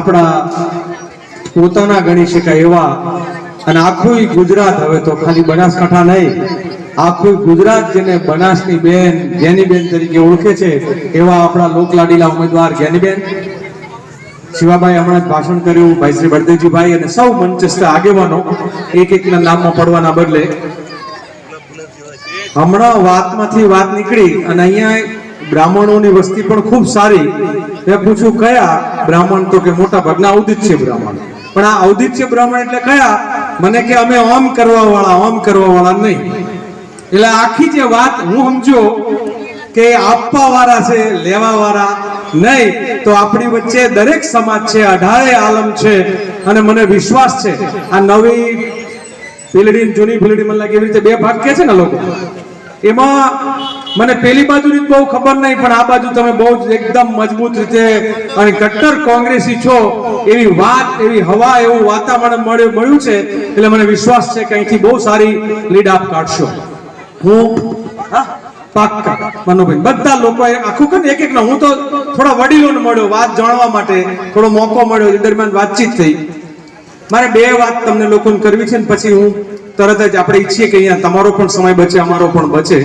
આપણા પોતાના ગણી શકાય એવા અને આખું ગુજરાત હવે તો ખાલી બનાસકાંઠા નહીં આખું ગુજરાત જેને બનાસની બેન, જ્ઞાનીબેન તરીકે ઓળખે છે, એવા આપણા લોકલાડીલા ઉમેદવાર જ્ઞાનીબેન. શિવાભાઈ હમણાં જ ભાષણ કર્યું, ભાઈ શ્રી ભરદેવજીભાઈ અને સૌ મંચસ્થ આગેવાનો એક એકના નામમાં પડવાના બદલે. હમણાં વાતમાંથી વાત નીકળી અને અહીંયા બ્રાહ્મણોની વસ્તી પણ ખૂબ સારી. મેં પૂછ્યું, કયા બ્રાહ્મણ? તો કે, મોટા ભાગના ઔદિત્ય બ્રાહ્મણ. પણ આ ઔદિત્ય બ્રાહ્મણ એટલે કયા? મને કે, અમે ઓમ કરવા વાળા ઓમ કરવા વાળા નહીં. એટલે આખી જે વાત હું સમજો કે આપવા વાળા છે લેવા વાળા નહીં, તો આપણી વચ્ચે દરેક સમાજ છે, અઢારે આલમ છે અને મને વિશ્વાસ છે. આ નવી પીલડી જૂની પીલડી મને લાગે એવી રીતે બે ભાગ કે છે ને લોકો? એમાં મને પેલી બાજુની બહુ ખબર નહીં, પણ આ બાજુ તમે બહુ જ એકદમ મજબૂત રીતે અને કટ્ટર કોંગ્રેસી છો, એવી વાત, એવી હવા, એવું વાતાવરણ મળ્યું છે, એટલે મને વિશ્વાસ છે કે અહીંથી બહુ સારી લીડ આપ કાઢશો. હું પાક્કા, મનોભાઈ, બધા લોકો આખું કે એક એક હું તો થોડા વડીલોને મળ્યો, વાત જાણવા માટે થોડો મોકો મળ્યો, એ દરમિયાન વાતચીત થઈ. મારે બે વાત તમને લોકોને કરવી છે ને પછી હું તરત જ આપણે ઈચ્છીએ કે અહીંયા તમારો પણ સમય બચે, અમારો પણ બચે.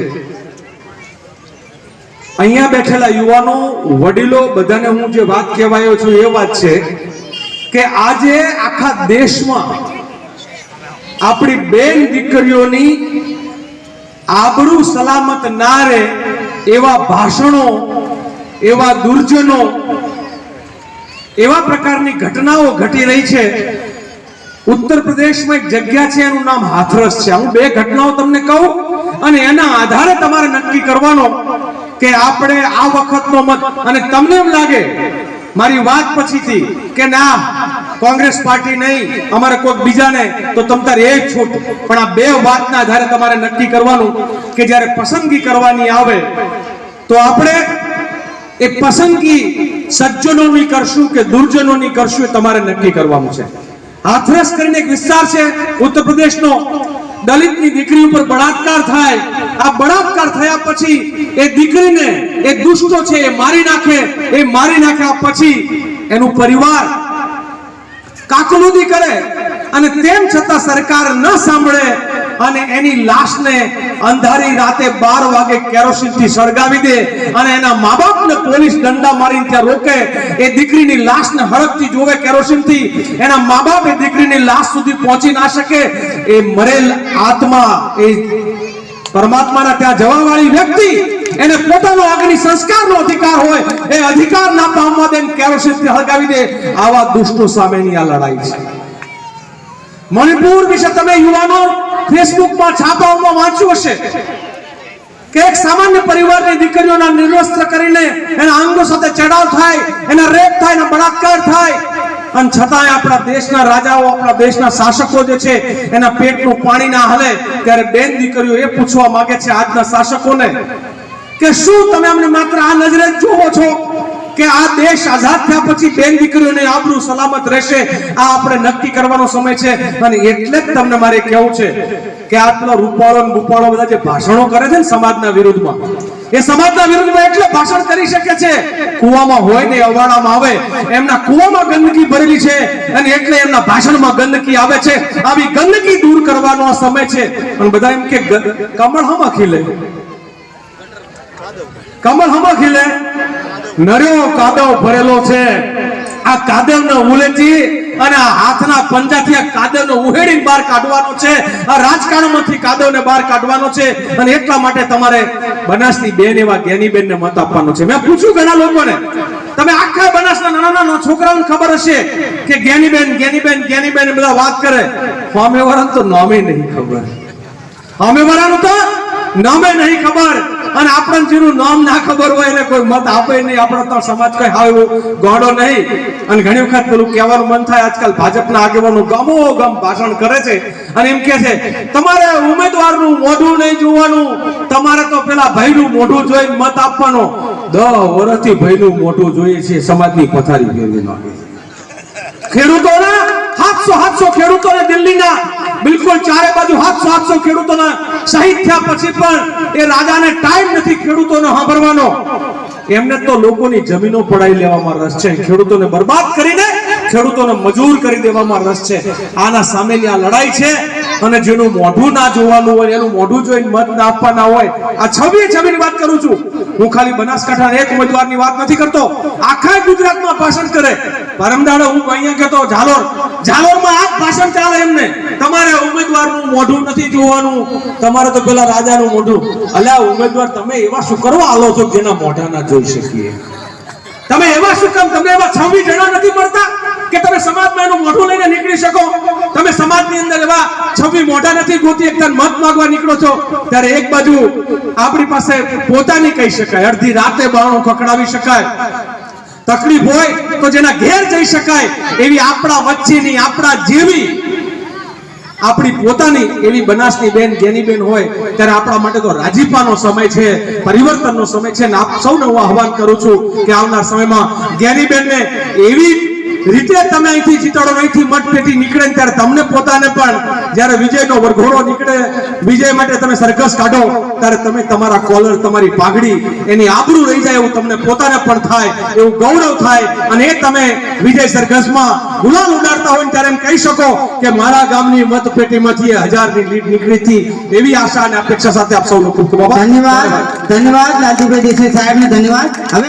અહીંયા બેઠેલા યુવાનો, વડીલો, બધાને હું જે વાત કહેવાયો છું એ વાત છે કે આજે આખા દેશમાં આપણી બેન દીકરીઓની આબરૂ સલામત ના રહે એવા ભાષણો, એવા દુર્જનો, એવા પ્રકારની ઘટનાઓ ઘટી રહી છે ઉત્તર પ્રદેશમાં એક જગ્યા છે, એનું નામ હાથરસ છે. હું બે ઘટનાઓ તમને કહું અને એના આધારે તમારે નક્કી કરવાનો કે આપણે આ વખતનો મત. અને તમને એમ લાગે, મારી વાત પછીથી કે ના, કોંગ્રેસ પાર્ટી નહીં, અમારે કોઈક બીજાને, તો તમ તારે એ છૂટ. પણ આ બે વાતના આધારે તમારે નક્કી કરવાનું કે જ્યારે પસંદગી કરવાની આવે, તો આપણે એ પસંદગી સજ્જનોની કરશું કે દુર્જનોની કરશું એ તમારે નક્કી કરવાનું છે. હાથરસ કરીને એક વિસ્તાર છે, ઉત્તર પ્રદેશનો. દલિતની દીકરી ઉપર બળાત્કાર થાય. આ બળાત્કાર થયા પછી એ દીકરીને, એ દુષ્ટો છે, એ મારી નાખે, એ મારી નાખ્યા પછી એનું પરિવાર કાકલુદી કરે. અને તેમ છતાં સરકાર ન સાંભળે અને એની લાશને અંધારી રાતે બાર વાગે કેરોસીનથી સળગાવી દે અને એના મા પોલીસ દંડા મારીને ત્યાં રોકે. એ દીકરીની લાશને હડકતી જોવે કેરોસીનથી. એના મા એ દીકરીની લાશ સુધી પહોંચી ના શકે. એ મરેલ આત્મા એ પરમાત્માના ત્યાં જવા વાળી વ્યક્તિ. એને પોતાનો અગ્નિ સંસ્કારનો અધિકાર હોય એ અધિકાર ના પામવા દે કેરોસીનથી હળગાવી દે. આવા દુષ્ટો સામેની આ લડાઈ છે. મણિપુર વિશે તમે યુવાનો ફેસબુકમાં છાપાઓમાં વાંચ્યું હશે કે એક સામાન્ય પરિવારની દીકરીઓના નિર્વસ્ત્ર કરીને એના અંગો સાથે ચડાવ થાય, એના રેપ થાય, એના બળાત્કાર થાય. અને છતાંય આપણા દેશના રાજાઓ, આપણા દેશના શાસકો જે છે, એના પેટનું પાણી ના હલે ત્યારે બેન દીકરીઓ એ પૂછવા માંગે છે આજના શાસકોને કે શું તમે અમને માત્ર આ નજરે જોવો છો? કે આ દેશ આઝાદ થયા પછી બેન દીકરીઓને આબરૂ સલામત રહેશે, આ આપણે નક્કી કરવાનો સમય છે. અને એટલે જ તમને મારે કહેવું છે કે આટલો રૂપાળો ને બધા જે ભાષણો કરે છે ને સમાજના વિરુદ્ધમાં, એ સમાજના વિરુદ્ધમાં એટલે ભાષણ કરી શકે છે. કુવામાં હોય ને અવાડામાં આવે, એમના કુવામાં ગંદકી ભરેલી છે અને એટલે એમના ભાષણમાં ગંદકી આવે છે. આવી ગંદકી દૂર કરવાનો સમય છે. પણ બધા એમ કે કમળ હમાં ખીલે કમળ હમાં ખીલે. નર્યો કાદવ ભરેલો છે. આ કાદવને ઉલેચી અને આ હાથના પંજાથી આ કાદવને ઉહેડીને બહાર કાઢવાનો છે. આ રાજકારણમાંથી કાદવને બહાર કાઢવાનો છે. અને એટલા માટે તમારે બનાસની બેન એવા જ્ઞાની બેનને મત આપવાનો છે. મેં પૂછ્યું ઘણા લોકોને, તમે આખા બનાસના નાના નાના છોકરાઓને ખબર હશે કે જ્ઞાની બેન જ્ઞાની બેન જ્ઞાની બેન બધા વાત કરે? સામે વાળાને તો નામે નહીં ખબર. અમે વાળાનું તો નામે નહીં ખબર. અને આપણને જેનું નામ ના ખબર હોય એને કોઈ મત આપે નહીં. આપણો તો સમાજ કઈ હાવ ગોડો નહીં. અને ઘણી વખત પેલું કહેવાનું મન થાય, આજકાલ ભાજપના આગેવાનો ગમો ગમ ભાષણ કરે છે. અને એમ કે છે, તમારે ઉમેદવારનું મોઢું નહીં જોવાનું. તમારે તો પેલા ભાઈનું મોઢું જોઈને મત આપવાનો. દહ વર્ષથી ભાઈનું મોઢું જોઈએ છે, સમાજની પથારી ફેરવી નાખે ખેડૂતોને સાતસો સાતસો ખેડૂતોને દિલ્હીના બિલકુલ ચારે બાજુ સાતસો સાતસો ખેડૂતોના શહીદ થયા પછી પણ એ રાજાને ટાઈમ નથી ખેડૂતોને સાંભળવાનો. એમને તો લોકોની જમીનો પડાવી લેવામાં રસ છે. ખેડૂતોને બરબાદ કરીને ખેડૂતોને મજૂર કરી દેવામાં રસ છે. આના સામેની આ લડાઈ છે અને જેનું મોઢું ના જોવાનું હોય, એનું મોઢું જોઈને મત ના આપવાના હોય, આ છવ્વી છબીની વાત કરું છું. હું ખાલી બનાસકાંઠા એક ઉમેદવારની વાત નથી કરતો. આખા ગુજરાતમાં ભાષણ કરે. પરમદાડે, હું અહીંયા કહેતો, ઝાલોર, ઝાલોરમાં આ ભાષણ ચાલે એમને. તમારે ઉમેદવારનું મોઢું નથી જોવાનું. તમારે તો પેલા રાજાનું મોઢું. અલ્યા, ઉમેદવાર, તમે એવા શું કરવા આલો છો જેના મોઢા ના જોઈ શકીએ? તમે એવા શું કામ? તમને એવા છવ્વીસ જણા નથી મળતા? કે તમે સમાજમાં એનું મોઢું લઈને નીકળી શકો. તમે સમાજની અંદર એવા છબી મોઢા નથી ગોતી એકતા મત માંગવા નીકળો છો, ત્યારે એક બાજુ આપણી પાસે પોતાની કહી શકાય, અડધી રાતે બાણું ખકડાવી શકાય. તકલીફ હોય તો જેના ઘેર જઈ શકાય, એવી આપણા વચ્ચેની, આપણા જેવી આપણી પોતાની એવી બનાસની બેન, જેની બેન હોય, ત્યારે આપણા માટે તો રાજીપાનો સમય છે, પરિવર્તનનો સમય છે, ને આપ સૌને હું આહવાન કરું છું કે આવનાર સમયમાં જ્ઞાની બેનને એવી રીતે તમે અહીંથી જીતાડો અહીંથી મતપેટી નીકળે ત્યારે તમને પોતાને પણ જ્યારે વિજયનો વરઘોડો નીકળે, વિજય માટે તમે સરઘસ કાઢો, ત્યારે તમે તમારા કોલર, તમારી પાઘડી એની આબરૂ રહી જાય એવું તમને પોતાને પણ થાય, એવું ગૌરવ થાય. અને એ તમે વિજય સરઘસમાં ગુલાલ ઉડાડતા હોય ત્યારે એમ કહી શકો કે મારા ગામની મતપેટીમાંથી હજારની લીડ નીકળી હતી. એવી આશા અને અપેક્ષા સાથે આપ સૌનો ખૂબ ધન્યવાદ. ધન્યવાદ, લાલજીભાઈ દેસાઈ સાહેબને ધન્યવાદ. હવે